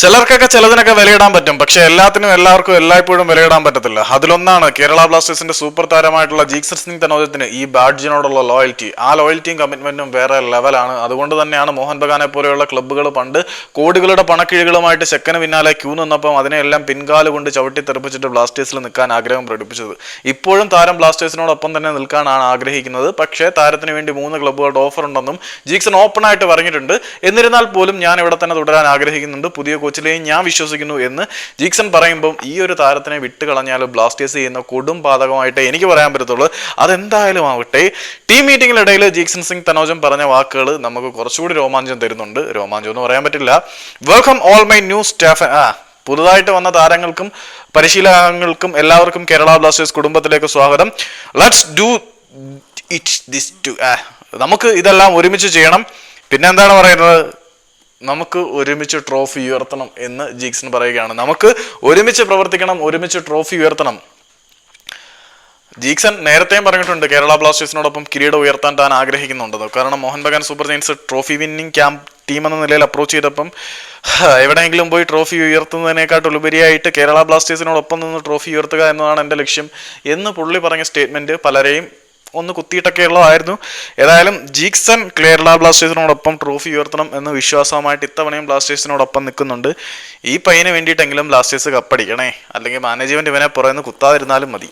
ചിലർക്കൊക്കെ ചിലതിനൊക്കെ വിലയിടാൻ പറ്റും. പക്ഷെ എല്ലാത്തിനും എല്ലാവർക്കും എല്ലായ്പ്പോഴും വിലയിടാൻ പറ്റത്തില്ല. അതിലൊന്നാണ് കേരള ബ്ലാസ്റ്റേഴ്സിന്റെ സൂപ്പർ താരമായിട്ടുള്ള ജീക്സർ സിംഗ് തനോജത്തിന് ഈ ബാഡ്ജിനോടുള്ള ലോയൽറ്റി ആ ലോയൽറ്റിയും കമ്മിറ്റ്മെന്റും വേറെ ലെവലാണ് അതുകൊണ്ട് തന്നെയാണ് മോഹൻ ബഗാനെ പോലെയുള്ള ക്ലബ്ബുകൾ പണ്ട് കോടികളുടെ പണക്കിഴികളുമായിട്ട് ചെക്കന് പിന്നാലെ ക്യൂ നിന്നപ്പം അതിനെല്ലാം പിൻകാൽ കൊണ്ട് ചവിട്ടി തെറിപ്പിച്ചിട്ട് ബ്ലാസ്റ്റേഴ്സിൽ നിൽക്കാൻ ആഗ്രഹം പ്രകടിപ്പിച്ചത്. ഇപ്പോഴും താരം ബ്ലാസ്റ്റേഴ്സിനോടൊപ്പം തന്നെ നിൽക്കാനാണ് ആഗ്രഹിക്കുന്നത്. പക്ഷേ താരത്തിന് വേണ്ടി മൂന്ന് ക്ലബ്ബുകളുടെ ഓഫർ ഉണ്ടെന്നും ജീക്സൺ ഓപ്പൺ ആയിട്ട് പറഞ്ഞിട്ടുണ്ട്. എന്നിരുന്നാൽ പോലും ഞാൻ ഇവിടെ തന്നെ തുടരാൻ ആഗ്രഹിക്കുന്നുണ്ട്. പുതിയ കോച്ചിലെയും ഞാൻ വിശ്വസിക്കുന്നു എന്ന് ജീക്സൺ പറയുമ്പം ഈ ഒരു താരത്തിനെ വിട്ട് കളഞ്ഞാൽ ബ്ലാസ്റ്റേഴ്സ് ചെയ്യുന്ന കൊടും പാതകമായിട്ട് എനിക്ക് പറയാൻ പറ്റത്തുള്ളൂ. അതെന്തായാലും ആവട്ടെ. ടീം മീറ്റിംഗിനിടയിൽ ജീക്സൺ സിംഗ് തനോജം പറഞ്ഞ വാക്കുകൾ നമുക്ക് കുറച്ചുകൂടി രോമാഞ്ചം തരുന്നുണ്ട്. രോമാഞ്ചം എന്ന് പറയാൻ പറ്റില്ല. Welcome all my new staff ആ പുതുതായിട്ട് വന്ന താരങ്ങൾക്കും പരിശീലകങ്ങൾക്കും എല്ലാവർക്കും കേരള ബ്ലാസ്റ്റേഴ്സ് കുടുംബത്തിലേക്ക് സ്വാഗതം. Let's do it this too നമുക്ക് ഇതെല്ലാം ഒരുമിച്ച് ചെയ്യണം. പിന്നെ എന്താണ് പറയുന്നത്? നമുക്ക് ഒരുമിച്ച് ട്രോഫി ഉയർത്തണം എന്ന് ജീക്സൺ പറയുകയാണ്. നമുക്ക് ഒരുമിച്ച് പ്രവർത്തിക്കണം ഒരുമിച്ച് ട്രോഫി ഉയർത്തണം. ജീക്സൺ നേരത്തെയും പറഞ്ഞിട്ടുണ്ട് കേരള ബ്ലാസ്റ്റേഴ്സിനോടൊപ്പം കിരീടം ഉയർത്താൻ താൻ ആഗ്രഹിക്കുന്നുണ്ടെന്ന് കാരണം Mohun Bagan Super Giants trophy winning camp team എന്ന നിലയിൽ അപ്രോച്ച് ചെയ്തപ്പം എവിടെയെങ്കിലും പോയി ട്രോഫി ഉയർത്തുന്നതിനേക്കാട്ടും ഉപരിയായിട്ട് കേരള ബ്ലാസ്റ്റേഴ്സിനോടൊപ്പം നിന്ന് ട്രോഫി ഉയർത്തുക എന്നതാണ് എന്റെ ലക്ഷ്യം എന്ന് പുള്ളി പറഞ്ഞ സ്റ്റേറ്റ്മെന്റ് പലരെയും ഒന്ന് കുത്തിയിട്ടൊക്കെ ഉള്ളതായിരുന്നു. ഏതായാലും ജീക്സൺ കേരള ബ്ലാസ്റ്റേഴ്സിനോടൊപ്പം ട്രോഫി ഉയർത്തണം എന്ന് വിശ്വാസവുമായിട്ട് ഇത്തവണയും ബ്ലാസ്റ്റേഴ്സിനോടൊപ്പം നിൽക്കുന്നുണ്ട്. ഈ പയ്യന് വേണ്ടിയിട്ടെങ്കിലും ബ്ലാസ്റ്റേഴ്സ് കപ്പടിക്കണേ. അല്ലെങ്കിൽ മാനേജ്മെന്റ് ഇവനെ പുറമെ കുത്താതിരുന്നാലും മതി.